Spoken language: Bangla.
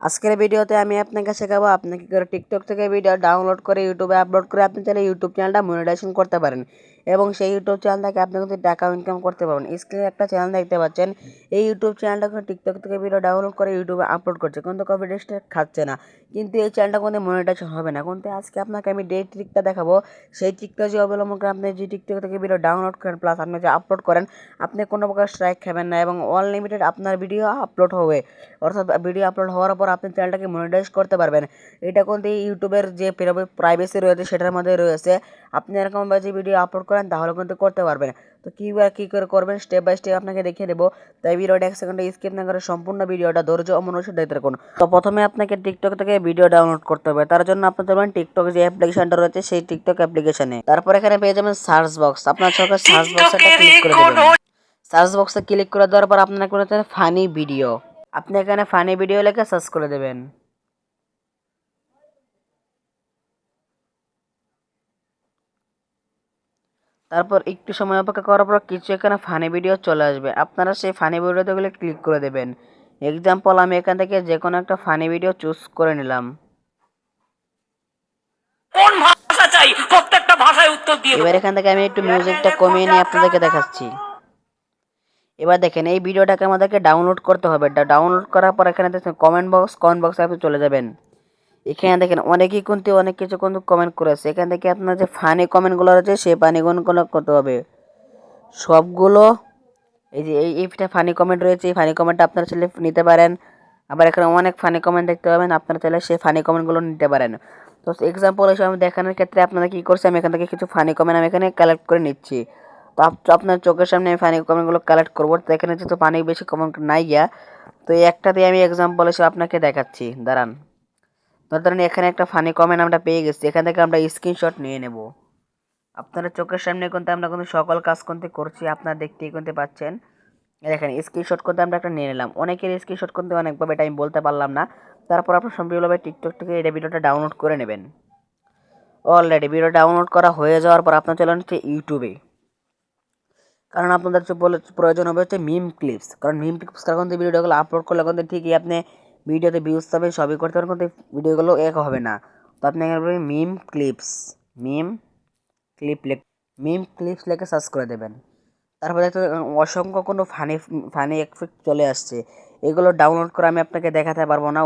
আজকের ভিডিওতে আমি আপনাকে শেখাবো আপনি কি করে টিকটক থেকে ভিডিও ডাউনলোড করে ইউটিউবে আপলোড করে আপনি চাইলে ইউটিউব চ্যানেলটা মনিটাইজেশন করতে পারেন। এবং সেই ইউটিউব চ্যানেল থেকে আপনি কিন্তু টাকা ইনকাম করতে পারবেন। স্ক্রিনে একটা চ্যানেল দেখতে পাচ্ছেন। এই ইউটিউব চ্যানেলটা টিকটক থেকে ভিডিও ডাউনলোড করে ইউটিউবে আপলোড করছে। কিন্তু কপি খাচ্ছে না। কিন্তু এই চ্যানেলটা কোনো মনিটাইজেশন হবে না। কিন্তু আজকে আপনাকে আমি ডে ট্রিকটা দেখাবো। সেই ট্রিকটা যে অবলম্বন করে আপনি যে টিকটক থেকে ভিডিও ডাউনলোড করেন প্লাস আপনি যে আপলোড করেন, আপনি কোনো প্রকার স্ট্রাইক খাবেন না এবং অনলিমিটেড আপনার ভিডিও আপলোড হবে। অর্থাৎ ভিডিও আপলোড হওয়ার পর আপনি চ্যানেলটাকে মনিটাইজ করতে পারবেন। এটা কিন্তু ইউটিউবের যে প্রাইভেসি রয়েছে, সেটার মধ্যে রয়েছে। আপনি এরকমভাবে যে ভিডিও আপলোড করেন তাহলে কিন্তু করতে পারবেন। তো কীভাবে কী করে করবেন স্টেপ বাই স্টেপ আপনাকে দেখিয়ে দেবো। তাই ভিডিওটা এক সেকেন্ডে স্কিপ না করে সম্পূর্ণ ভিডিওটা ধৈর্য ও মনোযোগ দেখতে থাকুন তো প্রথমে আপনাকে টিকটক থেকে ভিডিও ডাউনলোড করতে হবে। তার জন্য আপনি যাবেন টিকটক যে অ্যাপ্লিকেশনটা রয়েছে সেই টিকটক অ্যাপ্লিকেশনে তারপর এখানে পেয়ে যাবেন সার্চ বক্স আপনার চোখে সার্চ বক্সে ক্লিক করে দেবেন। সার্চ বক্সে ক্লিক করে দেওয়ার পর আপনার কোনো ফানি ভিডিও আপনি এখানে ফানি ভিডিও লেখে সার্চ করে দেবেন। তারপর একটু সময় অপেক্ষা করার পর কিছু এখানে ফানি ভিডিও চলে আসবে। আপনারা সেই ফানি ভিডিওগুলো ক্লিক করে দেবেন। এক্সাম্পল আমি এখান থেকে যে কোনো একটা ফানি ভিডিও চুজ করে নিলাম। কোন ভাষা চাই? প্রত্যেকটা ভাষায় উত্তর দিয়ে এবার এখান থেকে আমি একটু মিউজিকটা কমিয়ে নিয়ে আপনাদেরকে দেখাচ্ছি। এবার দেখেন এই ভিডিওটাকে আমাদেরকে ডাউনলোড করতে হবে। ডাউনলোড করার পর এখানে দেখেন কমেন্ট বক্স কমেন্ট বক্সে আপনি চলে যাবেন। এখানে দেখেন অনেকেই কিন্তু অনেক কিছু কিন্তু কমেন্ট করেছে। এখান থেকে আপনার যে ফানি কমেন্টগুলো রয়েছে, সেই ফানিগুলো করতে হবে। সবগুলো, এই যে এই এইটা ফানি কমেন্ট রয়েছে, এই ফানি কমেন্টটা আপনারা চাইলে নিতে পারেন। আবার এখানে অনেক ফানি কমেন্ট দেখতে পাবেন, আপনারা চাইলে সেই ফানি কমেন্টগুলো নিতে পারেন। তো এক্সাম্পল হিসেবে আমি দেখানোর ক্ষেত্রে আপনারা কী করছে, আমি এখান থেকে কিছু ফানি কমেন্ট আমি এখানে কালেক্ট করে নিচ্ছি। তো আপনার চোখের সামনে আমি ফানি কমেন্টগুলো কালেক্ট করব, তো এখানে যেহেতু পানি বেশি কমেন্ট নাই গিয়া, তো একটা দিয়ে আমি এক্সাম্পল হিসেবে আপনাকে দেখাচ্ছি। দাঁড়ান। ধরেন এখানে একটা ফানি কমেন্ট আমরা পেয়ে গেছি, এখান থেকে আমরা স্ক্রিনশট নিয়ে নেব। আপনারা চোখের সামনে কিন্তু আমরা কিন্তু সকল কাজ করতে করছি, আপনারা দেখতেই করতে পাচ্ছেন। দেখেন স্ক্রিনশট করতে আমরা একটা নিয়ে নিলাম। অনেকের স্ক্রিনশট করতে অনেকভাবে এটা আমি বলতে পারলাম না। তারপর আপনার সম্পূর্ণভাবে টিকটক থেকে এই ভিডিওটা ডাউনলোড করে নেবেন। অলরেডি ভিডিও ডাউনলোড করা হয়ে যাওয়ার পর আপনার চলে হচ্ছে ইউটিউবে কারণ আপনাদের বলে প্রয়োজন হবে হচ্ছে মিম ক্লিপস কারণ মিম ক্লিপস কারণ ভিডিওগুলো আপলোড করলে কিন্তু ঠিকই আপনি ভিডিওতে ভিউজ পাবেন সবই করতে পারেন কিন্তু ভিডিওগুলো এক হবে না। তো আপনি এখানে মিম ক্লিপস মিম ক্লিপ লেখ মিম ক্লিপস লেখে সার্চ করে দেবেন। তারপরে দেখতে অসংখ্য কোনো ফানি ফানি এফেক্ট চলে আসছে। এগুলো ডাউনলোড করে আমি আপনাকে দেখাতে পারব না।